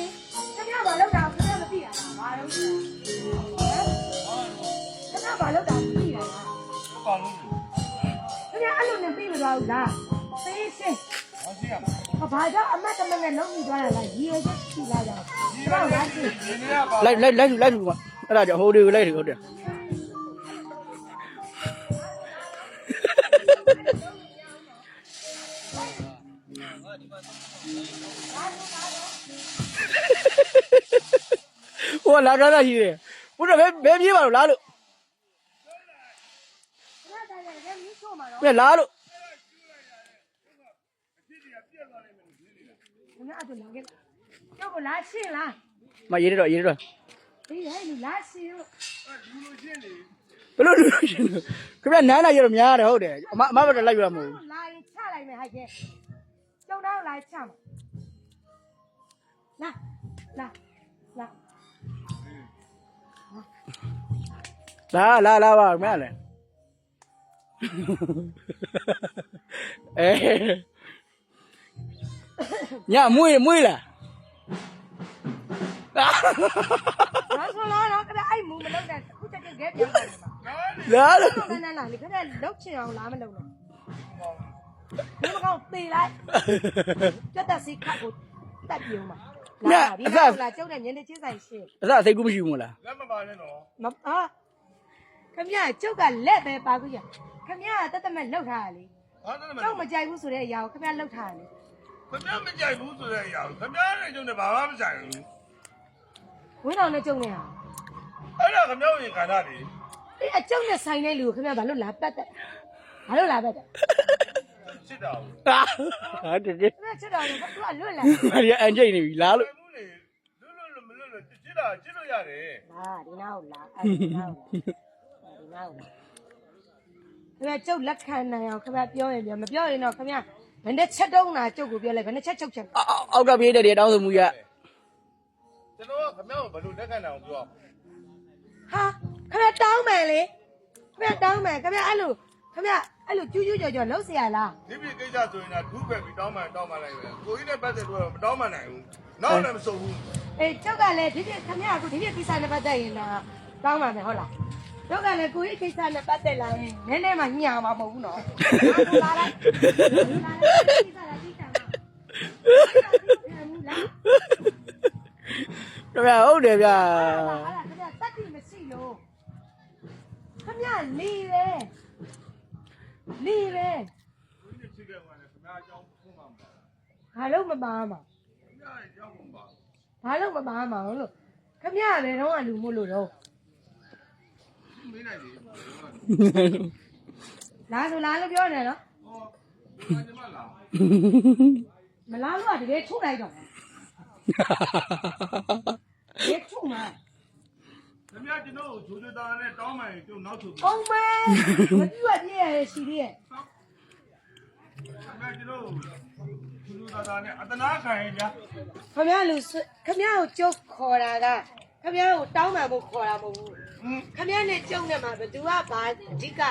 လေခင်ဗျားဘာလုပ်တာခင်ဗျားမသိရလားဘာလုပ်တာဟမ်ခင်ဗျားဘာလုပ်တာမသိရလားကောင်းလို့ခင်ဗျားအဲ့လိုနဲ့ပြေးမသွားဘူးလားပေးစင်ဟောရှိရမှာဘာကြောင့်အမတ်တမနဲ့လုံးပြီးသွားတာလားရေရွက်ကြည့်လိုက်ကြဒီတော့လားကြည့်ဒီနေ့ကပါလိုက်လိုက်လိုက်လိုက်လိုက်အဲ့ဒါကြောင့်ဟိုတွေကိုလိုက်တယ်ဟုတ်တယ် ကိုကလာထားတာရှိတယ်ဘုရားဘယ်ဘယ်ပြေးပါလို့လာလို့ဘယ်လာလို့ငါအတူလာခဲ့ကျောက်ကလာရှင်းလားမရေးတော့ရေးတော့ဒီဟဲ့လူလာရှင်းလို့လူလိုရှင်းလေဘလို့လူလိုရှင်းလို့ခင်ဗျနန်းလာရတော့များတယ်ဟုတ်တယ်အမအမဘက်တော့လိုက်ရမှာမဟုတ်ဘူးလာရင်ချလိုက်မယ်ဟာကျဲကျောင်းတော့လာချမှာလာလာ La la la bak mele. eh. Ya muy muy la. Đó luôn. Đó này này, cái này đốt chiều lại mình đâu rồi. Nếu mà không tì lại. Cho ta xịt khạc của ta nhiều mà. က်ပြုံးပါလာဒီကလာကျုပ်တဲ့ညနေချင်းဆိုင်ရှင်းအစအစိတ်ကူးမရှိဘူးမလားလက်မပါနဲ့နော်မဟာခင်ဗျာကျုပ်ကလက်ပဲပါခုရခင်ဗျာတက်တက်မဲ့လှုပ်ထားရလေဟာတယ်မကျုပ်မကြိုက်ဘူးဆိုတဲ့အရာကိုခင်ဗျာလှုပ်ထားရလေခင်ဗျားမကြိုက်ဘူးဆိုတဲ့အရာကိုခင်ဗျားနဲ့ကျုံနဲ့ဘာမှမဆိုင်ဘူးဝင်းတော်နဲ့ကျုပ်နဲ့ဟာအဲ့ဒါခင်ဗျားဝင်ခန္ဓာတွေအဲ့အကျုပ်နဲ့ဆိုင်တဲ့လူကိုခင်ဗျာဘာလို့လာပတ်တယ်ဘာလို့လာပတ်တယ် စစ်တာဘူးဟာဟာတကယ်ခင်ဗျာချက်တော်ကသူကလွတ်လာမရီအန်ကျိတ်နေပြီလာလို့မှုလေလွတ်လွတ်လွတ်မလွတ်လွတ်စစ်တာစစ်လို့ရတယ်ဟာဒီနာကိုလာအဲ့ဒီနာကိုလာဒီနာကိုလာခင်ဗျာကျုပ်လက်ခံနိုင်အောင်ခင်ဗျာပြောရင်ပြောမပြောရင်တော့ခင်ဗျာဘယ်နဲ့ချက်တုံးတာကျုပ်ကိုပြောလိုက်ဘယ်နဲ့ချက်ချုပ်ချက်အောက်အောက်ကပြေးတဲ့တောင်းဆိုမှုရကျွန်တော်ကခင်ဗျားကိုဘယ်လိုလက်ခံနိုင်အောင်ပြောဟာခင်ဗျာတောင်းမယ်လေခင်ဗျာတောင်းမယ်ခင်ဗျာအဲ့လို ခင်ဗျာအဲ့လိုကျူးကျူးကြော်ကြော်လှုပ်เสียလား ဒီပြကိစ္စဆိုရင်တော့ဒုပဲပြီးတောင်းမှတောင်းမှလိုက်ပဲကိုကြီးနဲ့ပတ်သက်တော့မတောင်းမှနိုင်ဘူးနောက်လည်းမစုံဘူး အေးကျောက်ကလည်းဒီပြခင်ဗျာကဒီပြကိစ္စနဲ့ပတ်သက်ရင်တော့တောင်းပါမယ်ဟုတ်လားကျောက်ကလည်းကိုကြီးကိစ္စနဲ့ပတ်သက်လာရင်နည်းနည်းမှညှာမှာမဟုတ်ဘူးနော်လာလိုက်လာလိုက်ကိစ္စလာကြည့်တာလား ခင်ဗျာဟုတ်တယ်ဗျာ လီပဲကိုကြီးနဲ့ချိခဲ့မှလည်းခင်ဗျားအကြောင်းဖုံးမှာမပါဘာလို့မပါမှာခင်ဗျားရဲ့အကြောင်းဖုံးပါဘာလို့မပါမှာလို့ခင်ဗျာလည်းတော့အလူမို့လို့တော့မင်းနိုင်လေဟောလာဆိုလာလို့ပြောနေနော်ဒီမှာကျမလာမလာလို့ကတကယ်ထုတ်လိုက်တော့တကယ်ထုတ်မှာခင်ဗျားကျွန်တော်ကိုဂျိုဂျိုသားနဲ့တောင်းမှရင်ကျုံနောက်ထုတ်ပြီအောင်မဲမပြတ်ပြည့် ရရှိသေးရဲ့ခင်ဗျားကျွန်တော်ကိုဂျိုဂျိုသားသားနဲ့အတနာခံရင်ဗျာခမရလူခမရကိုကြုတ်ခေါ်တာကခမရကိုတောင်းပန်ဖို့ခေါ်တာမဟုတ်ဘူးဟင်းခမရနဲ့ကြုံနေမှာဘသူကဘာအဓိက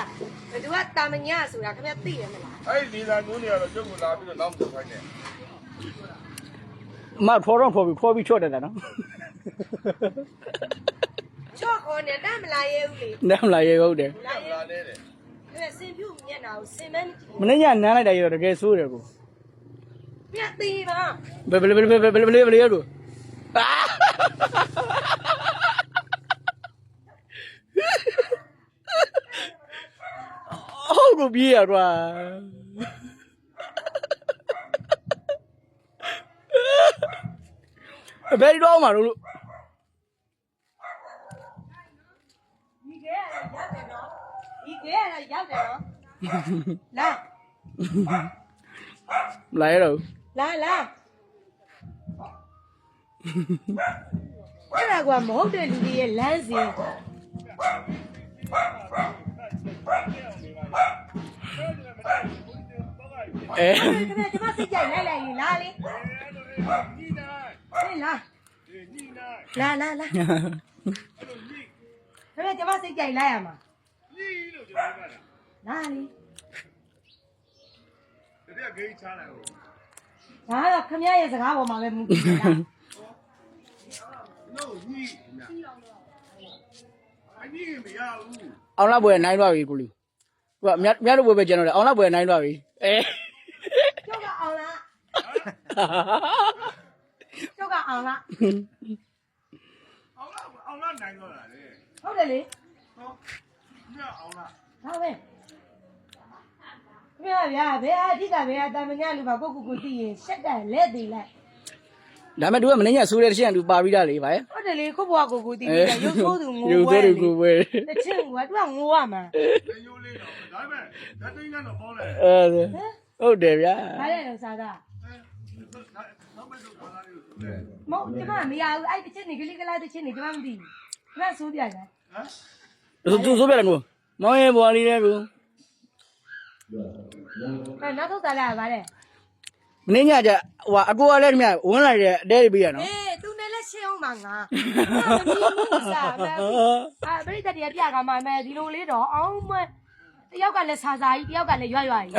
ဘသူကတာမညဆိုတာခမရသိရမလားအဲ့ဒီလေသာမျိုးနေရတော့ကျုပ်ကိုလာပြီးတော့နောက်ထုတ်ခိုင်းတယ်အမဖော်တော့ဖော်ပြီးဖော်ပြီးချော့တယ်နော်ချော့ခေါ်နေတတ်မလာရဲဘူးလေနမ်းလာရေဟုတ်တယ်လာရဲလာလဲတယ်ခမရ စင်ပြူမျက်နှာကိုစင်မန်းကြည့်မနေ့ညနမ်းလိုက်တာရတော့တကယ်ဆိုးတယ်ကိုမြတ်သေးပါဘယ်ဘယ်ဘယ်ဘယ်ဘယ်ဘယ်ဘယ်ဘယ်လို့ဟုတ်ကိုပြေးရတော့ဘယ်တော့မှလို့ဒီကဲရောက်တယ်နော်ဒီကဲရောက်တယ်နော် လာလာရတော့လာလာအဲ့ဒါကမဟုတ်တဲ့လူတွေရဲ့လမ်းစဉ်အဲခင်ဗျာကျွန်မစိတ်ကြိုက်လိုက်လိုက်ရင်လာလေညီနိုင်ဟေးလာညီနိုင်လာလာလာခင်ဗျာကျွန်မစိတ်ကြိုက်လိုက်ရမှာညီလို့ကျွန်တော်ကလား လာလေတတိယဂိတ်ချလိုက်ဟိုဒါကတော့ခမရရဲ့စကားပေါ်မှာပဲမူတည်တာနော်ညီအညီမရဘူးအောင်လောက်ပွဲနိုင်တော့ပြီကိုလူသူကမြတ်မြတ်တို့ပွဲပဲကျွန်တော်လည်းအောင်လောက်ပွဲနိုင်တော့ပြီအဲကျောက်ကအောင်လားကျောက်ကအောင်လားအောင်လားအောင်လားနိုင်တော့လားလေဟုတ်တယ်လေဟုတ်ညအောင်လားဒါပဲ ခင်ဗျာဗျာဘယ်အဓိကဘယ်အတမညာလူပါကိုကိုကိုသိရင်ရှက်တယ်လက်သေးလိုက်ဒါမဲ့သူကမင်းညဆိုးတဲ့ရှင်းကသူပါပြီးသားလေဗါရဲ့ဟုတ်တယ်လေကိုဘွားကိုကိုသိပြီးရုပ်ဆိုးသူငိုရုပ်ဝဲဆိုးသူကိုပဲတချင်းကသူကငိုရမှာလေယိုလေးတော့ဒါပေမဲ့ဓာတ်သိန်းကတော့ပေါ်လာတယ်အဲဟုတ်တယ်ဗျာဘာလဲလို့စားတာနောက်ပဲတော့ဘာလာလို့ဆိုတယ်မဟုတ်ကျမမရဘူးအဲ့တချင်းနေကလေးကလေးတချင်းနေကျမမသိဘူးကျမဆိုးပြတယ်ဟမ်သူသူဆိုးပြတယ်ကိုမောင်ရဲ့ဘွားလေးတဲ့ကို အဲ့နောက်ထုတ်စားလိုက်ရပါလေမင်းညကြဟိုအကိုကလည်းမြဝန်းလိုက်တဲ့အတဲပြီးရနော်အေးသူနဲ့လည်းရှင်းအောင်ပါငါမမီဘူးစားမယ်အာပရိသတ်တွေကပြကမှမယ်ဒီလိုလေးတော့အောင်မတယောက်ကလည်းဆာဆာကြီးတယောက်ကလည်းရွရွကြီး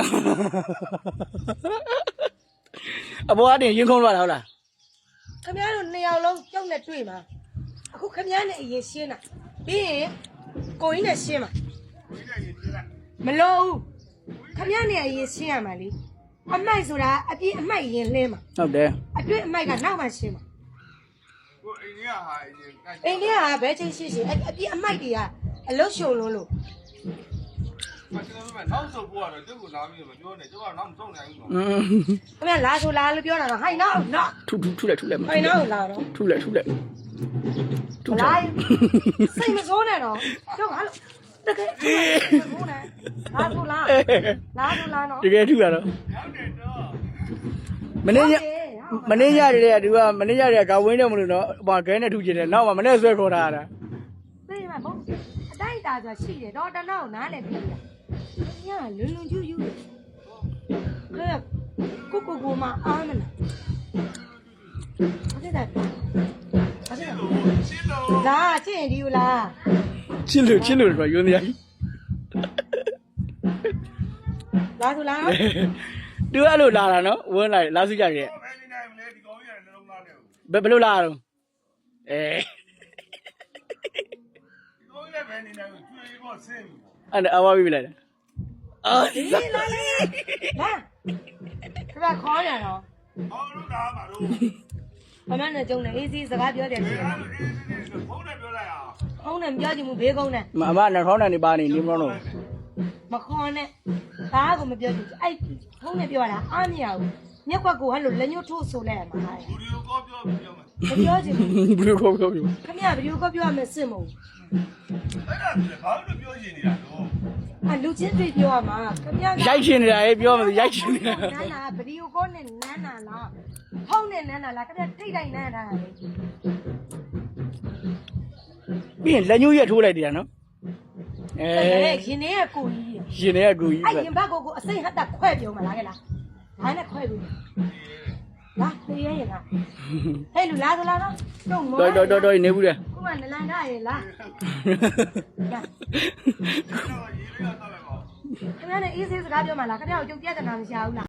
အဘွားတင်ရင်ခုံးသွားတာဟုတ်လားခင်ဗျားတို့နှစ်ယောက်လုံးကြောက်နဲ့တွေ့မှာအခုခင်ဗျားနဲ့အရင်ရှင်းတာပြီးရင်ကိုကြီးနဲ့ရှင်းမှာဒီကရင်ကြည့်လိုက်မလို့ဘူး ခင်ဗျားနဲ့အရင်ရှင်းရမှာလေအမိုက်ဆိုတာအပြည့်အမိုက်ရင်လှင်းမှာဟုတ်တယ်အတွေ့အမိုက်ကနောက်မှရှင်းမှာကိုအိန္ဒိယဟာအရင်ကအိန္ဒိယကဘဲချင်းရှိရှိအအပြည့်အမိုက်တွေကအလုတ်ရှုံလုံးလို့မကျွန်တော်ကနောက်ဆုံးပို့ရတယ်သူ့ကိုလာပြီးမပြောနဲ့ကျွန်တော်ကတော့မဆုံးနိုင်ဘူးอืมခင်ဗျားလာဆိုလာလို့ပြောတာတော့ဟိုင်နောက်နော်ထူထူထူလက်ထူလက်ဟိုင်နောက်လာတော့ထူလက်ထူလက်ထူလာလက်စိတ်မစိုးနဲ့တော့ကျုပ်ကလို့ တကယ်စိတ်မစိုးနဲ့လာဆိုလာလာဆိုလာနော်တကယ်ထူရတော့ဟုတ်တယ်တော့မင်းညမင်းညရတယ်သူကမင်းညရကဝင်းတယ်မလို့နော်ဟိုခဲနဲ့ထူကျင်တယ်နောက်မှမနဲ့ဆွဲခေါ်တာတာသိမှာမဟုတ်အတိုင်းတာဆိုရှိတယ်တော့တနောက်နားလည်းပြီးတာညလွန်လွန်ကျူးကျူးခဲကိုကိုကိုမအားမလားအဲ့ဒါအဲ့ဒါရှင်းလို့လာချစ်ရင်ဒီလား ချင်းလို့ချင်းလို့တော့ယွန်းနေရလာဆိုလာနော်သူအဲ့လိုလာတာနော်ဝန်းလိုက်လာစုကြရဲ့ဘယ်နေနိုင်မလဲဒီကောင်ကြီးရတယ်လုံးသားတယ်ဘယ်ဘယ်လိုလာတော့အဲဒီကောင်ကြီးလည်းဘယ်နေနိုင်ဘူးကျွေးတော့ဆင်းပြီအဲ့ဒါအဝါပြီးလိုက်တယ်အော်ဒီလာလေလာခါခေါ်ရတော့ဟောလို့လာပါတော့ မမနဲ့ကြုံနေအေးစီစကားပြောတယ်ဘယ်လိုလဲဖုန်းနဲ့ပြောလိုက်အောင်ဖုန်းနဲ့ပြောချင်မှုဘေးကုန်းနဲ့မအမနှခေါင်းနဲ့နေပါနေနေမလို့မခေါ်နဲ့ဘာကိုမပြောချင်အဲ့ဖုန်းနဲ့ပြောတာအားမရဘူးမျက်ကွက်ကိုဟဲ့လို့လက်ညှိုးထိုးဆိုလိုက်ရမှာဟာဘူရီကိုကောပြောပြီးပြောမယ်မပြောချင်ဘူးဘယ်လိုခေါ်ခေါ်ပြောခမရဗီဒီယိုကောပြောရမယ်စစ်မဟုတ်အဲ့ဒါဘာလို့ပြောရှင်နေတာတော့ အလူချင်းတွေ့ပြောရမှာခမရရိုက်ချင်နေတာလေပြောမှရိုက်ချင်နေတာနန်းနာဗီဒီယိုကောနဲ့နန်းနာလားဖုန်းနဲ့နန်းနာလားခမရထိတ်တိုင်းနန်းနာတာလေပြီးရင်လက်ညှိုးရက်ထိုးလိုက်တယ်နော်အဲအဲ့ရင်ထဲကကိုကြီးရှင်နေကကူကြီးအဲ့ပဲရင်ဘက်ကိုကိုအစိမ့်ဟတ်တာခွဲပြောမလားခဲ့လားဒါနဲ့ခွဲပြီး လာသေးရဲ့ရလားဟဲ့လူလာသလားနော်တော့မောတော်တော်တော်တော်နေဘူးလေခုမှနလန်ကရေလားလာတော့ရေးလေးတော့လိုက်ပါခင်ဗျားနဲ့အေးဆေးစကားပြောမှလားခင်ဗျားကိုကြုံပြဿနာမရှိဘူးလား